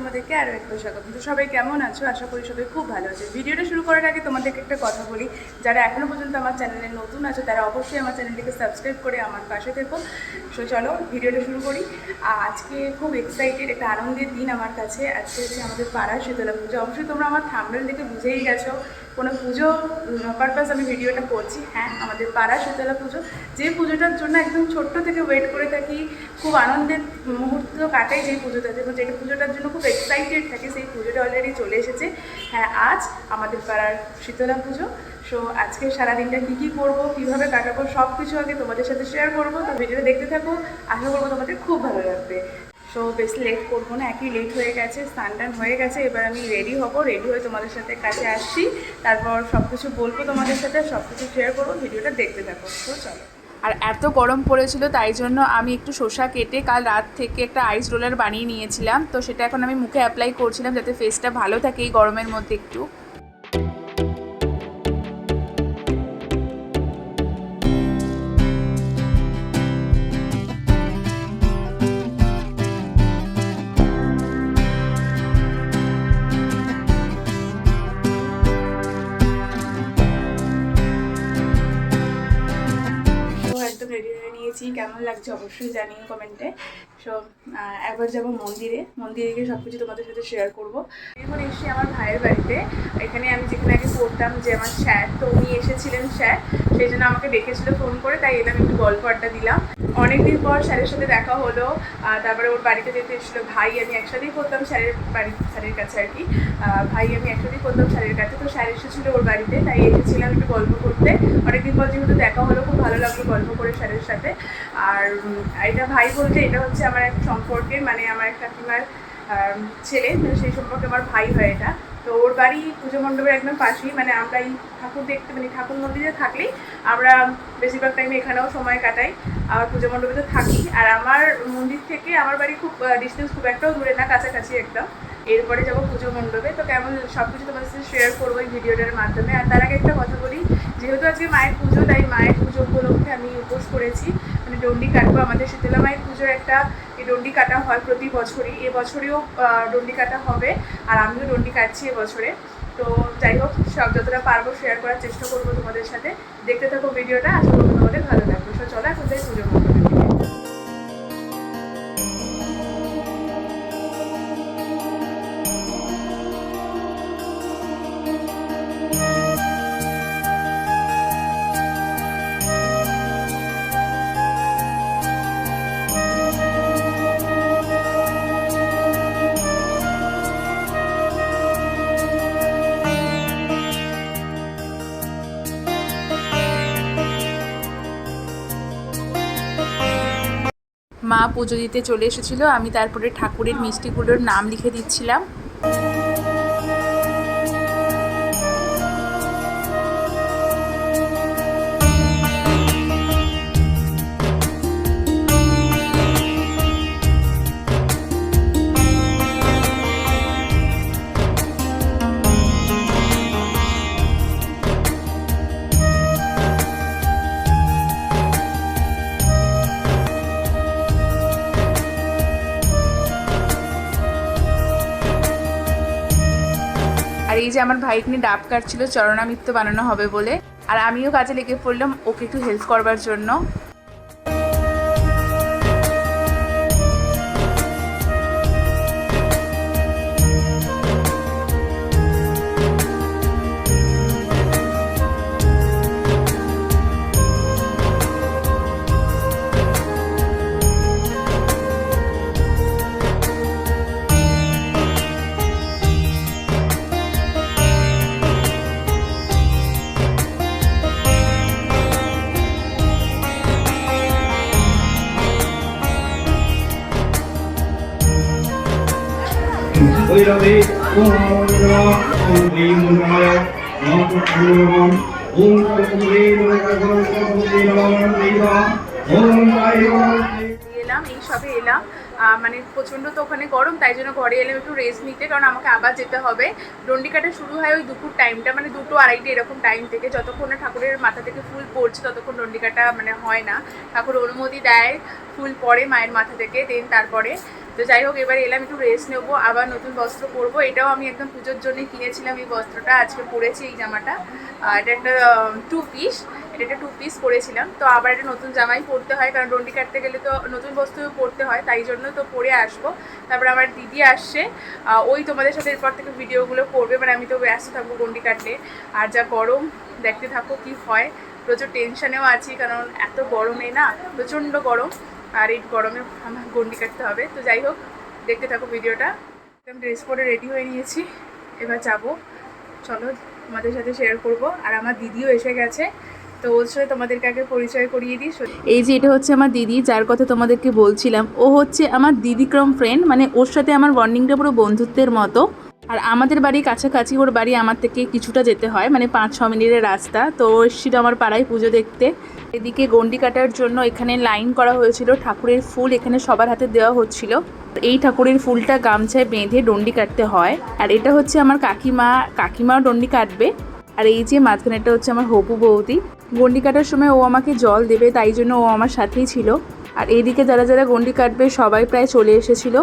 তোমাদেরকে আরও একবার স্বাগত। তো সবাই কেমন আছো? আশা করি সবাই খুব ভালো আছে। ভিডিওটা শুরু করার আগে তোমাদেরকে একটা কথা বলি। যারা এখনও পর্যন্ত আমার চ্যানেলে নতুন আছে, তারা অবশ্যই আমার চ্যানেলটিকে সাবস্ক্রাইব করে আমার পাশে থেকো। সো চলো, ভিডিওটা শুরু করি। আজকে খুব এক্সাইটেড একটা আনন্দের দিন আমার কাছে। আজকে হচ্ছে আমাদের পাড়ার শীতলা পুজো। অবশ্যই তোমরা আমার থামবেল দেখে বুঝেই গেছো। কোনো পুজো পারপাস আমি ভিডিওটা করছি। হ্যাঁ আমাদের পাড়া শীতলা পুজো। যে পুজোটার জন্য একদম ছোট্ট থেকে ওয়েট করে থাকি, খুব আনন্দের মুহূর্ত কাটাই যেই পুজোটাতে এবং যেটা পুজোটার জন্য খুব এক্সাইটেড থাকে, সেই পুজোটা অলরেডি চলে এসেছে। হ্যাঁ আজ আমাদের পাড়ার শীতলা পুজো। সো আজকে সারাদিনটা কী কী করব, কীভাবে কাটাবো সব কিছু আগে তোমাদের সাথে শেয়ার করব। তো ভিডিওটা দেখতে থাকো, আশা করব তোমাদের খুব ভালো লাগবে। সো বেশি লেট করব না, একই লেট হয়ে গেছে, স্নান টান হয়ে গেছে, এবার আমি রেডি হব রেডি হয়ে তোমাদের সাথে কাছে আসছি। তারপর সব কিছু বলব তোমাদের সাথে সব কিছু শেয়ার করব, ভিডিওটা দেখতে থাকো। তো চলো। আর এত গরম পড়েছিল, তাই জন্য আমি একটু শসা কেটে কাল রাত থেকে একটা আইস রোলার বানিয়ে নিয়েছিলাম। তো সেটা এখন আমি মুখে অ্যাপ্লাই করছিলাম, যাতে ফেসটা ভালো থাকে এই গরমের মধ্যে একটু। কেমন লাগছে অবশ্যই জানিও কমেন্টে। সো একবার যাব মন্দিরে। মন্দিরে গিয়ে সব কিছু তোমাদের সাথে শেয়ার করব। এখন এসেছি আমার ভাইয়ের বাড়িতে। এখানে আমি যেখানে আগে পড়তাম যে আমার স্যার, তো উনি এসেছিলেন স্যার। সেই জন্য আমাকে ডেকেছিল ফোন করে তাই এলাম, একটু গল্প আড্ডা দিলাম। অনেকদিন পর স্যারের সাথে দেখা হলো। তারপরে ওর বাড়িতে যেতে এসেছিল ভাই, আমি একসাথেই পড়তাম স্যারের বাড়ি, স্যারের কাছে আর কি। ভাই, আমি একসাথেই পড়তাম স্যারের কাছে। তো স্যার এসেছিল ওর বাড়িতে, তাই এসেছিলাম একটু গল্প করতে। অনেকদিন পর যেহেতু দেখা হলো, খুব ভালো লাগল গল্প করে স্যারের সাথে। আর এটা ভাই বলতে এটা হচ্ছে আমার এক সম্পর্কের মানে আমার এক কাকিমার ছেলে তো সেই সম্পর্কে আমার ভাই হয় এটা। তো ওর বাড়ি পুজো মণ্ডপের একদম পাশেই মানে আমরা এই ঠাকুর দেখতে মানে ঠাকুর মন্দিরে থাকলেই আমরা বেশিরভাগ টাইমে এখানেও সময় কাটাই আর পুজো মণ্ডপে তো থাকি। আর আমার মন্দির থেকে আমার বাড়ি খুব ডিস্টেন্স খুব একটাও দূরে না, কাছাকাছি একদম। এরপরে যাব পুজো মণ্ডপে। তো কেমন সব কিছু তোমাদের সাথে শেয়ার করব এই ভিডিওটার মাধ্যমে। আর তার আগে একটা কথা বলি, যেহেতু আজকে মায়ের পুজো, তাই মায়ের পুজো উপলক্ষে আমি করেছি। মানে ডন্ডি কাটবো আমাদের শীতলা মায়ের পুজোর একটা এই ডন্ডি কাটা হয় প্রতি বছরই। এবছরেও ডন্ডি কাটা হবে। আর আমিও ডন্ডি কাটছি এবছরে তো যাই হোক, সব যতটা পারব শেয়ার করার চেষ্টা করব তোমাদের সাথে। দেখতে থাকো ভিডিওটা। আশা করব তোমাদের ভালো লাগবে। সব চলো এখন যাই পুজো মণ্ডপের পুজো দিতে চলে এসেছিল আমি তারপরে ঠাকুরের মিষ্টিগুলোর নাম লিখে দিচ্ছিলাম। আমার ভাইকে নিয়ে ডাব কাটছিল চরণামিত্য বানানো হবে বলে। আর আমিও কাজে লেগে পড়লাম, ওকে একটু হেল্প করবার জন্য। এলাম, এই সবে এলাম। মানে প্রচণ্ড তো ওখানে গরম, তাই জন্য ঘরে এলাম একটু রেস্ট নিতে, কারণ আমাকে আবার যেতে হবে। ডন্ডি শুরু হয় ওই দুপুর টাইমটা মানে দুটো আড়াইটে এরকম টাইম থেকে। যতক্ষণ না ঠাকুরের মাথা থেকে ফুল পড়ছে, ততক্ষণ ডন্ডি মানে হয় না। ঠাকুর অনুমতি দেয়, ফুল পড়ে মায়ের মাথা থেকে দেন তারপরে তো যাই হোক এবার এলাম, একটু রেস্ট নেব, আবার নতুন বস্ত্র পরবো। এটাও আমি একদম পুজোর জন্যই কিনেছিলাম এই বস্ত্রটা, আজকে পরেছি এই জামাটা। এটা একটা টু পিস এটা একটা টু পিস পরেছিলাম। তো আবার একটা নতুন জামাই পরতে হয়, কারণ ডন্ডি কাটতে গেলে তো নতুন বস্ত্র পরতে হয়, তাই জন্য তো পরে আসব। তারপর আমার দিদি আসছে ওই তোমাদের সাথে এরপর থেকে ভিডিওগুলো করবে মানে আমি তো ব্যস্ত থাকব গন্ডি কাটলে। আর যা গরম, দেখতে থাকো কি হয়। প্রচুর টেনশনেও আছি, কারণ এত গরমে না, প্রচণ্ড গরম। আর এই গরমে আমার গন্ডি কাটতে হবে। তো যাই হোক, দেখতে থাকো ভিডিওটা। একদম ড্রেস পরে রেডি হয়ে নিয়েছি। এবার যাব। চলো তোমাদের সাথে শেয়ার করব। আর আমার দিদিও এসে গেছে। তো ওর সাথে তোমাদেরকে আগে পরিচয় করিয়ে দিই। এই যে এটা হচ্ছে আমার দিদি, যার কথা তোমাদেরকে বলছিলাম। ও হচ্ছে আমার দিদিক্রম ফ্রেন্ড মানে ওর সাথে আমার বন্ডিংটা পুরো বন্ধুত্বের মতো। আর আমাদের বাড়ি কাছাকাছি ওর বাড়ি আমার থেকে কিছুটা যেতে হয় মানে পাঁচ ছ মিনিটের রাস্তা। তো এসেছিল আমার পাড়ায় পুজো দেখতে। এদিকে গন্ডি কাটার জন্য এখানে লাইন করা হয়েছিল, ঠাকুরের ফুল এখানে সবার হাতে দেওয়া হচ্ছিল। এই ঠাকুরের ফুলটা গামছায় বেঁধে ডন্ডি কাটতে হয়। আর এটা হচ্ছে আমার কাকিমা, কাকিমাও ডন্ডি কাটবে। আর এই যে মাঝখানেটা হচ্ছে আমার হপু বৌদি। গন্ডি কাটার সময় ও আমাকে জল দেবে, তাই জন্য ও আমার সাথেই ছিল। আর এইদিকে যারা যারা গন্ডি কাটবে সবাই প্রায় চলে এসেছিল।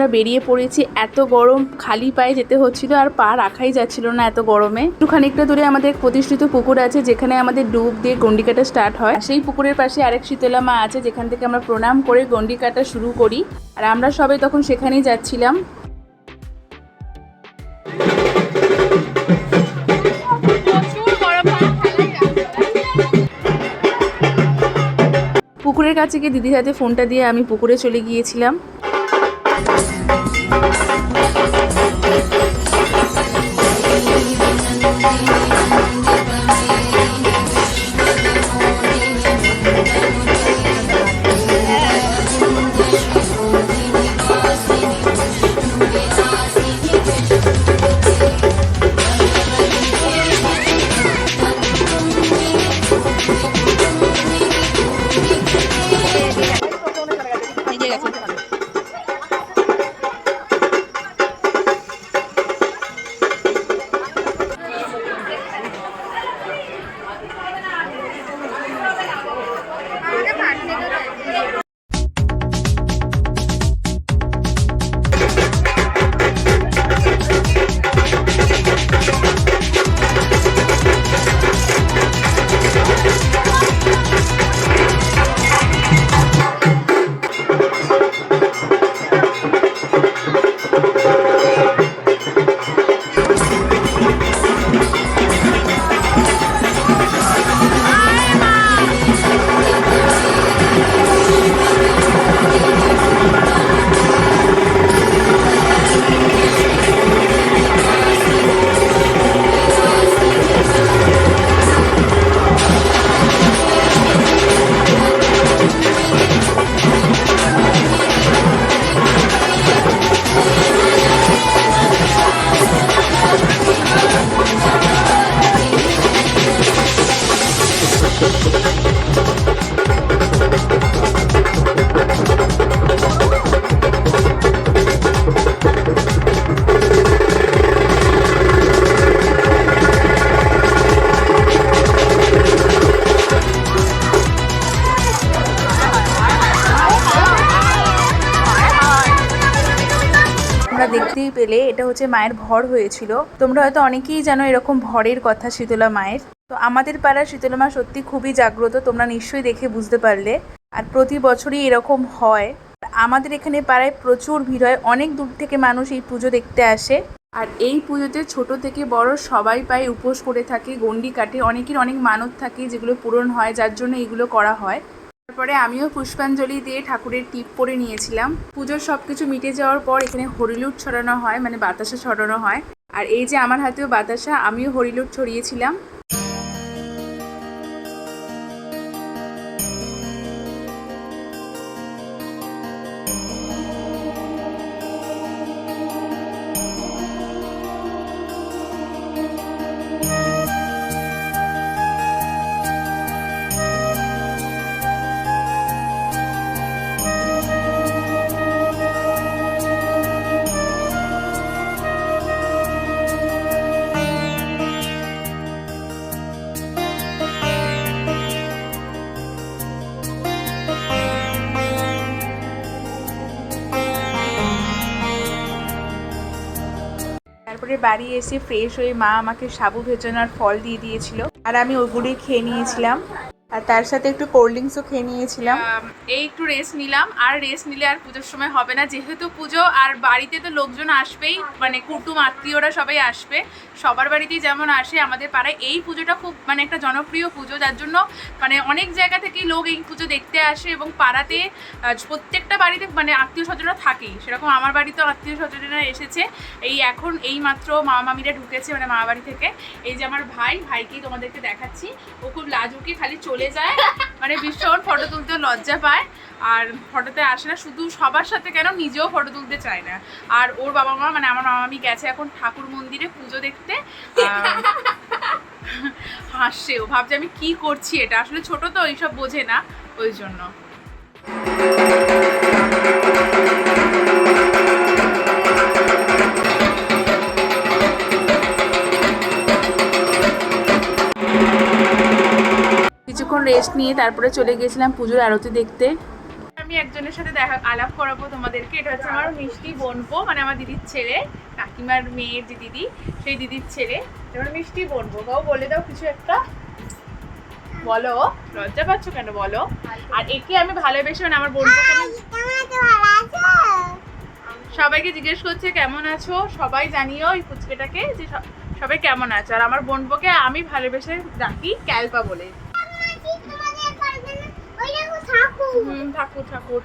আমরা বেরিয়ে পড়েছি, এত গরম খালি পায়ে যেতে হচ্ছিল আর পা রাখাই যাচ্ছিল না এত গরমে। একটু খানিকটা দূরে আমাদের প্রতিষ্ঠিত পুকুর আছে, যেখানে আমাদের ডুব দিয়ে গন্ডি কাটা স্টার্ট হয় সেই পুকুরের পাশে আরেক শীতলা মা আছে, যেখান থেকে আমরা প্রণাম করে গন্ডি কাটা শুরু করি। আর আমরা সবাই তখন সেখানেই যাচ্ছিলাম। পুকুরের কাছে গিয়ে দিদির হাতে ফোনটা দিয়ে আমি পুকুরে চলে গিয়েছিলাম। Thank you. তোমরা দেখতেই পেলে এটা হচ্ছে মায়ের ভর হয়েছিল। তোমরা হয়তো অনেকেই জানো এরকম ভরের কথা শীতলা মায়ের। তো আমাদের পাড়ার শীতলা মা সত্যি খুবই জাগ্রত, তোমরা নিশ্চয়ই দেখে বুঝতে পারলে। আর প্রতি বছরই এরকম হয়। আমাদের এখানে পাড়ায় প্রচুর ভিড় হয়, অনেক দূর থেকে মানুষ এই পুজো দেখতে আসে। আর এই পুজোতে ছোট থেকে বড় সবাই পায় উপোস করে থাকে, গন্ডি কাটে, অনেকের অনেক মানত থাকে যেগুলো পূরণ হয়, যার জন্য এগুলো করা হয়। তারপরে আমিও পুষ্পাঞ্জলি দিয়ে ঠাকুরের টিপ পরে নিয়েছিলাম। পুজোর সব কিছু মিটে যাওয়ার পর এখানে হরিলুট ছড়ানো হয় মানে বাতাসা ছড়ানো হয়। আর এই যে আমার হাতেও বাতাসা, আমিও হরিলুট ছড়িয়েছিলাম। বাড়ি এসে ফ্রেশ হয়ে মা আমাকে সাবু ভেজানোর ফল দিয়ে দিয়েছিল। আর আমি ওগুলোই খেয়ে নিয়েছিলাম। তার সাথে একটু কোল্ড ড্রিঙ্কসও খেয়ে নিয়েছিলাম। এই একটু রেস্ট নিলাম। আর রেস্ট নিলে আর পুজোর সময় হবে না। যেহেতু পুজো, আর বাড়িতে তো লোকজন আসবেই মানে কুটুম আত্মীয়রা সবাই আসবে। সবার বাড়িতেই যেমন আসে, আমাদের পাড়ায় এই পুজোটা খুব মানে একটা জনপ্রিয় পুজো। যার জন্য মানে অনেক জায়গা থেকেই লোক এই পুজো দেখতে আসে এবং পাড়াতে প্রত্যেকটা বাড়িতে মানে আত্মীয় স্বজনরা থাকেই। সেরকম আমার বাড়িতেও আত্মীয় স্বজনরা এসেছে। এই এখন এই মাত্র মামা মামিরা ঢুকেছে মানে মামা বাড়ি থেকে। এই যে আমার ভাই, ভাইকেই তোমাদেরকে দেখাচ্ছি। ও খুব লাজুকি খালি চলে যায়। মানে ভীষণ ফটো তুলতে লজ্জা পায়। আর ফটোতে আসে না, শুধু সবার সাথে কেন নিজেও ফটো তুলতে চায় না। আর ওর বাবা মা মানে আমার মামা আমি গেছে এখন ঠাকুর মন্দিরে পুজো দেখতে। হাসছে ও, ভাবছে আমি কি করছি এটা? আসলে ছোট তো, এইসব বোঝে না, ওই জন্য। কিছুক্ষণ রেস্ট নিয়ে তারপরে চলে গেছিলাম পুজোর আরতি দেখতে। আমি একজনের সাথে দেখা, আলাপ করাবো তোমাদেরকে। এটা হচ্ছে আমার মিষ্টি বোনপো মানে আমার দিদির ছেলে, কাকিমার মেয়ের যে দিদি, সেই দিদির ছেলে। এবার মিষ্টি বোনপো গাও বলে দাও কিছু একটা। বলো, লজ্জা পাচ্ছ কেন? বলো। আর একে আমি ভালোবেসে মানে আমার বোনপোকে সবাইকে জিজ্ঞেস করছে, কেমন আছো? সবাই জানিও এই ফুচকেটাকে, যে সবাই কেমন আছো। আর আমার বোনপোকে আমি ভালোবেসে ডাকি ক্যালপা বলে। হুম ঠাকুর ঠাকুর।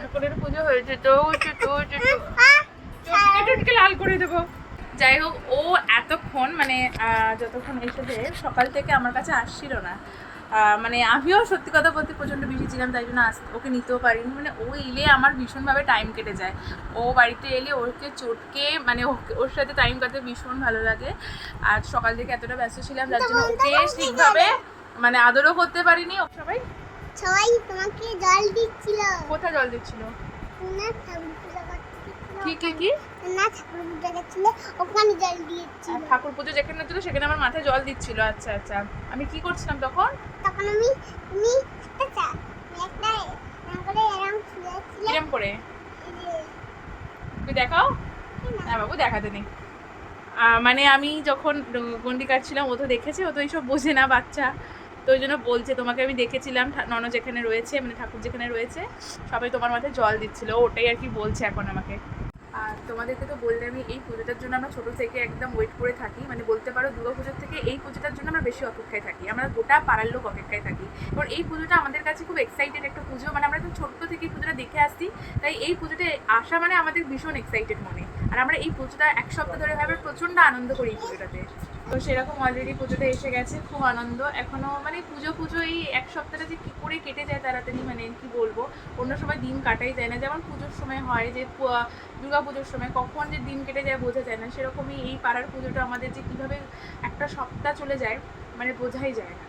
ঠাকুরের পুজো। হয়েছে তো লাল করে দেবো। যাই হোক ও এতক্ষণ মানে যতক্ষণ এসেছে সকাল থেকে আমার কাছে আসছিল না। মানে আমিও সত্যি কথা বলতে প্রচণ্ড বেশি ছিলাম তাই জন্য আস ওকে নিতেও পারিনি। মানে ও এলে আমার ভীষণভাবে টাইম কেটে যায়। ও বাড়িতে এলে ওকে চটকে মানে ওর সাথে টাইম কাটাতে ভীষণ ভালো লাগে। আর সকাল থেকে এতটা ব্যস্ত ছিলাম যার জন্য ওকে ঠিকভাবে মানে আদরও করতে পারিনি। সবাই সবাই তোমাকে জল দিচ্ছিল। কোথায় জল দিচ্ছিল? না কি কি কি? না ঠাকুর পূজা করছিল ওখানে জল দিয়েছিল। ঠাকুর পুজো যেখানে হচ্ছিল সেখানে আমার মাথায় জল দিচ্ছিল। আচ্ছা আচ্ছা। আমি কি করছিলাম তখন? তখন আমি তুমি একটা একটা এরকম করে এরকম কিরম করে? তুই দেখাও। হ্যাঁ বাবু দেখাতে নেই মানে আমি যখন গন্ডি কাটছিলাম ও তো দেখেছে ও তো এইসব বোঝে না বাচ্চা। তো ওই জন্য বলছে, তোমাকে আমি দেখেছিলাম নন যেখানে রয়েছে মানে ঠাকুর যেখানে রয়েছে, সবাই তোমার মাথায় জল দিচ্ছিল। ওটাই আর কি বলছে এখন আমাকে। আর তোমাদেরকে তো বললে আমি এই পুজোটার জন্য আমরা ছোটো থেকে একদম ওয়েট করে থাকি। মানে বলতে পারো, দুর্গা পুজোর থেকে এই পুজোটার জন্য আমরা বেশি অপেক্ষায় থাকি। আমরা গোটা পাড়ার লোক অপেক্ষায় থাকি। এবার এই পুজোটা আমাদের কাছে খুব এক্সাইটেড একটা পুজো। মানে আমরা তো ছোট্ট থেকে পুজোটা দেখে আসছি। তাই এই পুজোতে আসা মানে আমাদের ভীষণ এক্সাইটেড মনে। আর আমরা এই পুজোটা এক সপ্তাহ ধরে ভাবে প্রচণ্ড আনন্দ করি এই পুজোটাতে। তো সেরকম অলরেডি পুজোটা এসে গেছে, খুব আনন্দ। এখনও মানে পুজো পুজো এই এক সপ্তাহটা যে কী করে কেটে যায় তাড়াতাড়ি মানে কি বলব? অন্য সময় দিন কাটাই যায় না। যেমন পুজোর সময় হয় যে দুর্গা পুজোর সময় কখন যে দিন কেটে যায় বোঝা যায় না। সেরকমই এই পাড়ার পুজোটা আমাদের যে কীভাবে একটা সপ্তাহ চলে যায় মানে বোঝাই যায় না।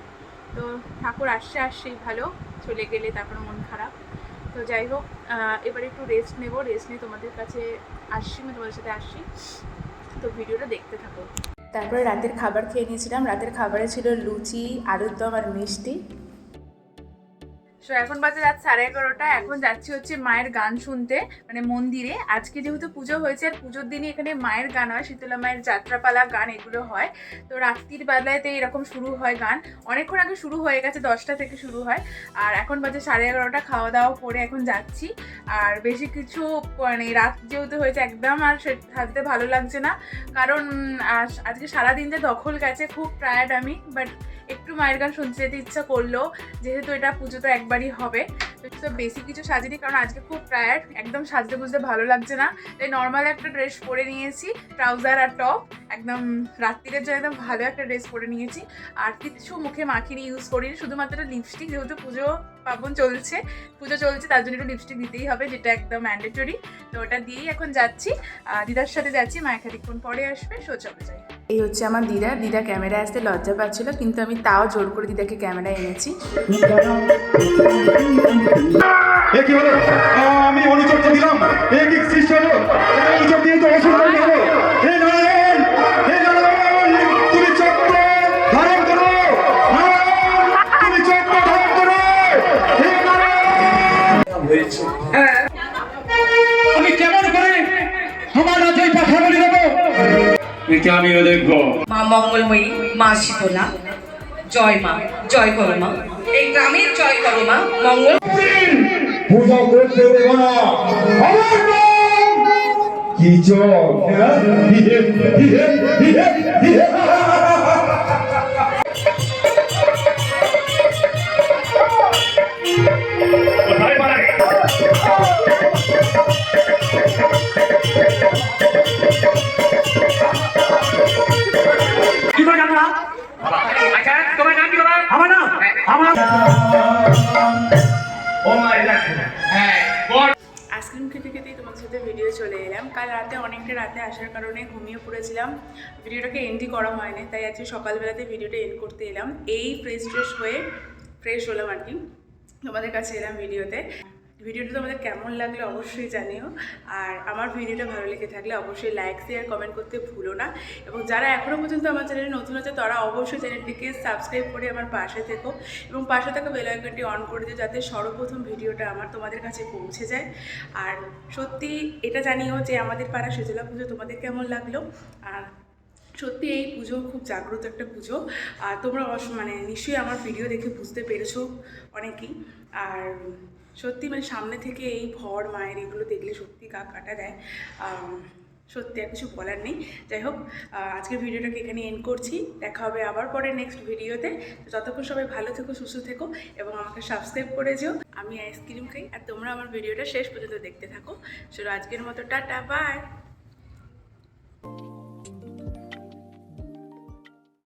তো ঠাকুর আসছে, আসছেই ভালো। চলে গেলে তারপর মন খারাপ। তো যাই হোক এবার একটু রেস্ট নেব। রেস্ট নিয়ে তোমাদের কাছে আসছি, আমি তোমাদের সাথে আসছি। তো ভিডিওটা দেখতে থাকো। তারপরে রাতের খাবার খেয়ে নিয়েছিলাম। রাতের খাবারে ছিল লুচি আলুর দম আর মিষ্টি। সো এখন বাজে রাত সাড়ে এগারোটা। এখন যাচ্ছি হচ্ছে মায়ের গান শুনতে মানে মন্দিরে। আজকে যেহেতু পুজো হয়েছে, আর পুজোর দিনই এখানে মায়ের গান হয়, শীতলা মায়ের যাত্রাপালা গান এগুলো হয়। তো রাত্রির বেলাতে এরকম শুরু হয় গান। অনেকক্ষণ আগে শুরু হয়ে গেছে, দশটা থেকে শুরু হয়। আর এখন বাজে সাড়ে এগারোটা খাওয়া দাওয়া করে এখন যাচ্ছি। আর বেশি কিছু মানে রাত যেহেতু হয়েছে, একদম আর সাজতে ভালো লাগছে না। কারণ, আজ- আজকে সারাদিন যে দখল গেছে, খুব টায়ার্ড আমি। বাট একটু মায়ের গান শুনতে যেতে ইচ্ছা করল যেহেতু এটা পুজো তো একবারই হবে, তো বেশি কিছু সাজিনি, কারণ আজকে খুব টায়ার্ড একদম সাজতে বুঝতে ভালো লাগছে না। তাই নর্মাল একটা ড্রেস পরে নিয়েছি ট্রাউজার আর টপ একদম রাত্রিরের জন্য একদম ভালো একটা ড্রেস পরে নিয়েছি। আর কিছু মুখে মাখিনি ইউজ করিনি, শুধুমাত্র লিপস্টিক যেহেতু পুজো পার্বণ চলছে, পুজো চলছে, তার জন্য একটু লিপস্টিক দিতেই হবে, যেটা একদম ম্যান্ডেটরি তো ওটা দিয়েই এখন যাচ্ছি। দিদার সাথে যাচ্ছি মা খানিক্ষণ পরে আসবে সো চলে যাই এই হচ্ছে আমার দিদা। দিদা ক্যামেরা আসতে লজ্জা পাচ্ছিল, কিন্তু আমি তাও জোর করে দিদাকে ক্যামেরা এনেছি। এটা আমিও দেখব মা মঙ্গলময়ী মা শীতলা জয় মা জয় করো মা এই গ্রামের জয় করো মা মঙ্গল পূজা করতে দেব না কি চোখ চলে এলাম। কাল রাতে অনেকটা রাতে আসার কারণে ঘুমিয়ে পড়েছিলাম। ভিডিওটাকে এন্ডই করা হয়নি, তাই আজকে সকালবেলাতে ভিডিওটা এন্ড করতে এলাম। এই ফ্রেশ ফ্রেশ হয়ে ফ্রেশ হলাম আর কি। তোমাদের কাছে এলাম ভিডিওতে। ভিডিওটা তোমাদের কেমন লাগল অবশ্যই জানিও। আর আমার ভিডিওটা ভালো লেগে থাকলে অবশ্যই লাইক শেয়ার কমেন্ট করতে ভুলো না। এবং যারা এখনও পর্যন্ত আমার চ্যানেলে নতুন আছে, তারা অবশ্যই চ্যানেলটিকে সাবস্ক্রাইব করে আমার পাশে থেকো। এবং পাশে থাকা বেল আইকনটি অন করে দিও যাতে সর্বপ্রথম ভিডিওটা আমার তোমাদের কাছে পৌঁছে যায়। আর সত্যি এটা জানিও যে আমাদের পাড়া সেজলা পুজো তোমাদের কেমন লাগল? আর সত্যি এই পুজো খুব জাগ্রত একটা পুজো। আর তোমরা মানে নিশ্চয়ই আমার ভিডিও দেখে বুঝতে পেরেছ অনেকেই। আর সত্যি মানে সামনে থেকে এই ভর, মায়ের এগুলো দেখলে সত্যি গা কাটা দেয় সত্যি আর কিছু বলার নেই। যাই হোক আজকের ভিডিওটাকে এখানে এন্ড করছি। দেখা হবে আবার পরে নেক্সট ভিডিওতে। যতক্ষণ সবাই ভালো থেকো, সুস্থ থেকো এবং আমাকে সাবস্ক্রাইব করে যেও। আমি আইসক্রিম খাই। আর তোমরা আমার ভিডিওটা শেষ পর্যন্ত দেখতে থাকো। সেটা আজকের মতো, টাটা বাই